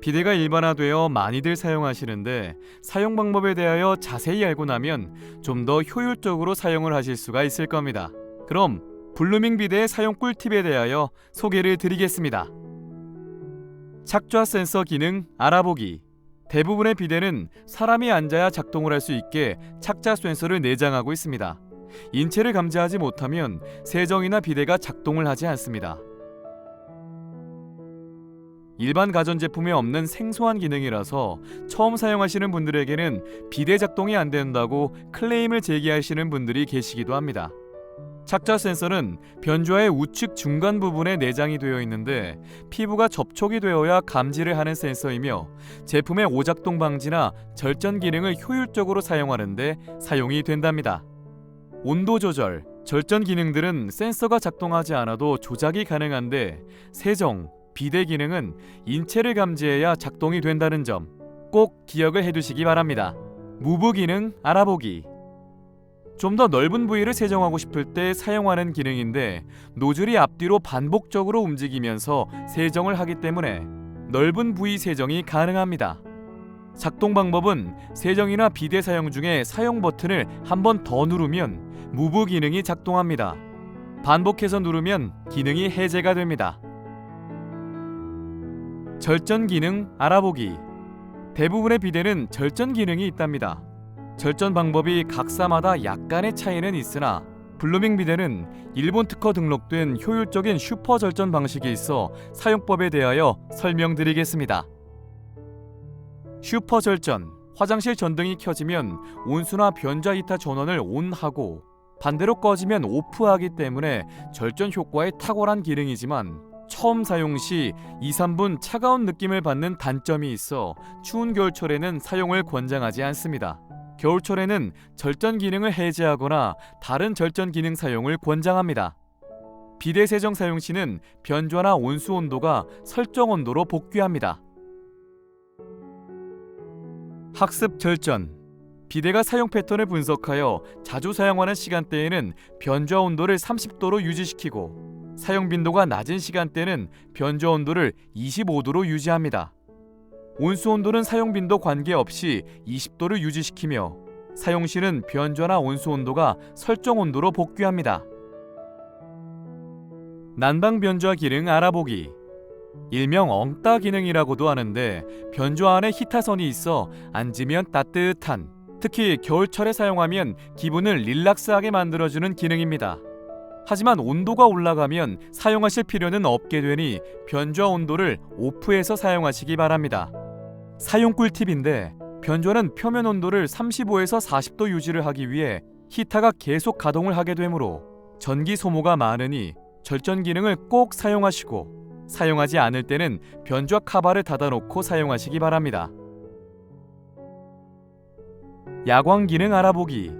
비데가 일반화되어 많이들 사용하시는데 사용 방법에 대하여 자세히 알고 나면 좀 더 효율적으로 사용을 하실 수가 있을 겁니다. 그럼 블루밍 비데의 사용 꿀팁에 대하여 소개를 드리겠습니다. 착좌 센서 기능 알아보기. 대부분의 비데는 사람이 앉아야 작동을 할 수 있게 착자 센서를 내장하고 있습니다. 인체를 감지하지 못하면 세정이나 비데가 작동을 하지 않습니다. 일반 가전제품에 없는 생소한 기능이라서 처음 사용하시는 분들에게는 비대 작동이 안 된다고 클레임을 제기하시는 분들이 계시기도 합니다. 착자 센서는 변조화의 우측 중간 부분에 내장이 되어 있는데 피부가 접촉이 되어야 감지를 하는 센서이며 제품의 오작동 방지나 절전 기능을 효율적으로 사용하는데 사용이 된답니다. 온도 조절, 절전 기능들은 센서가 작동하지 않아도 조작이 가능한데 세정, 비대 기능은 인체를 감지해야 작동이 된다는 점 꼭 기억을 해두시기 바랍니다. 무브 기능 알아보기. 좀 더 넓은 부위를 세정하고 싶을 때 사용하는 기능인데 노즐이 앞뒤로 반복적으로 움직이면서 세정을 하기 때문에 넓은 부위 세정이 가능합니다. 작동 방법은 세정이나 비대 사용 중에 사용 버튼을 한 번 더 누르면 무브 기능이 작동합니다. 반복해서 누르면 기능이 해제가 됩니다. 절전 기능 알아보기. 대부분의 비데는 절전 기능이 있답니다. 절전 방법이 각사마다 약간의 차이는 있으나 블루밍 비데는 일본 특허 등록된 효율적인 슈퍼 절전 방식이 있어 사용법에 대하여 설명드리겠습니다. 슈퍼 절전 화장실 전등이 켜지면 온수나 변좌 이타 전원을 온하고 반대로 꺼지면 오프하기 때문에 절전 효과에 탁월한 기능이지만 처음 사용 시 2, 3분 차가운 느낌을 받는 단점이 있어 추운 겨울철에는 사용을 권장하지 않습니다. 겨울철에는 절전 기능을 해제하거나 다른 절전 기능 사용을 권장합니다. 비대 세정 사용 시는 변좌나 온수 온도가 설정 온도로 복귀합니다. 학습 절전 비대가 사용 패턴을 분석하여 자주 사용하는 시간대에는 변좌 온도를 30도로 유지시키고 사용 빈도가 낮은 시간대는 변좌 온도를 25도로 유지합니다. 온수 온도는 사용 빈도 관계없이 20도를 유지시키며 사용 시는 변좌나 온수 온도가 설정 온도로 복귀합니다. 난방 변좌 기능 알아보기 일명 엉따 기능이라고도 하는데 변좌 안에 히타선이 있어 앉으면 따뜻한 특히 겨울철에 사용하면 기분을 릴락스하게 만들어주는 기능입니다. 하지만 온도가 올라가면 사용하실 필요는 없게 되니 변좌 온도를 오프해서 사용하시기 바랍니다. 사용 꿀팁인데 변좌는 표면 온도를 35에서 40도 유지를 하기 위해 히타가 계속 가동을 하게 되므로 전기 소모가 많으니 절전 기능을 꼭 사용하시고 사용하지 않을 때는 변좌 카바를 닫아놓고 사용하시기 바랍니다. 야광 기능 알아보기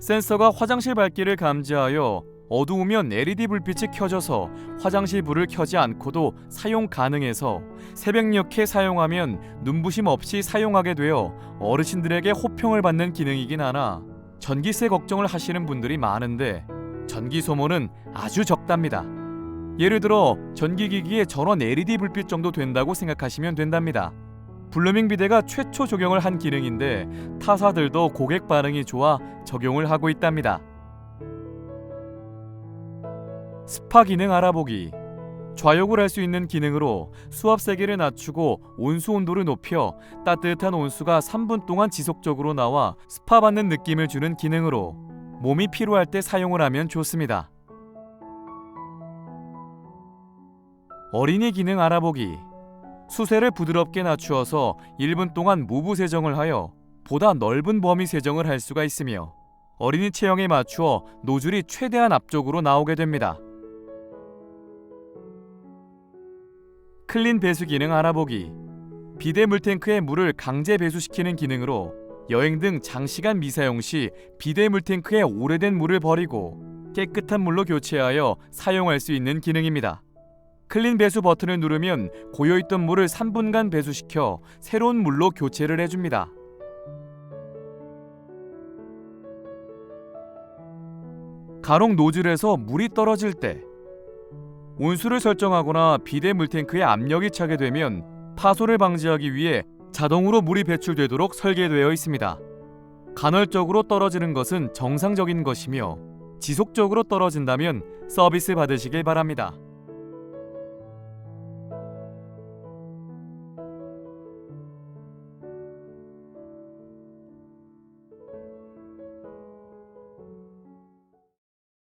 센서가 화장실 밝기를 감지하여 어두우면 LED 불빛이 켜져서 화장실 불을 켜지 않고도 사용 가능해서 새벽녘에 사용하면 눈부심 없이 사용하게 되어 어르신들에게 호평을 받는 기능이긴 하나 전기세 걱정을 하시는 분들이 많은데 전기 소모는 아주 적답니다. 예를 들어 전기기기의 전원 LED 불빛 정도 된다고 생각하시면 된답니다. 블루밍 비데가 최초 적용을 한 기능인데 타사들도 고객 반응이 좋아 적용을 하고 있답니다. 스파 기능 알아보기. 좌욕을 할 수 있는 기능으로 수압 세기를 낮추고 온수 온도를 높여 따뜻한 온수가 3분 동안 지속적으로 나와 스파 받는 느낌을 주는 기능으로 몸이 피로할 때 사용을 하면 좋습니다. 어린이 기능 알아보기. 수세를 부드럽게 낮추어서 1분 동안 무브 세정을 하여 보다 넓은 범위 세정을 할 수가 있으며 어린이 체형에 맞추어 노즐이 최대한 앞쪽으로 나오게 됩니다. 클린 배수 기능 알아보기. 비대 물탱크에 물을 강제 배수시키는 기능으로 여행 등 장시간 미사용 시 비대 물탱크에 오래된 물을 버리고 깨끗한 물로 교체하여 사용할 수 있는 기능입니다. 클린 배수 버튼을 누르면 고여있던 물을 3분간 배수시켜 새로운 물로 교체를 해줍니다. 가롱 노즐에서 물이 떨어질 때 온수를 설정하거나 비대 물탱크에 압력이 차게 되면 파손을 방지하기 위해 자동으로 물이 배출되도록 설계되어 있습니다. 간헐적으로 떨어지는 것은 정상적인 것이며 지속적으로 떨어진다면 서비스 받으시길 바랍니다.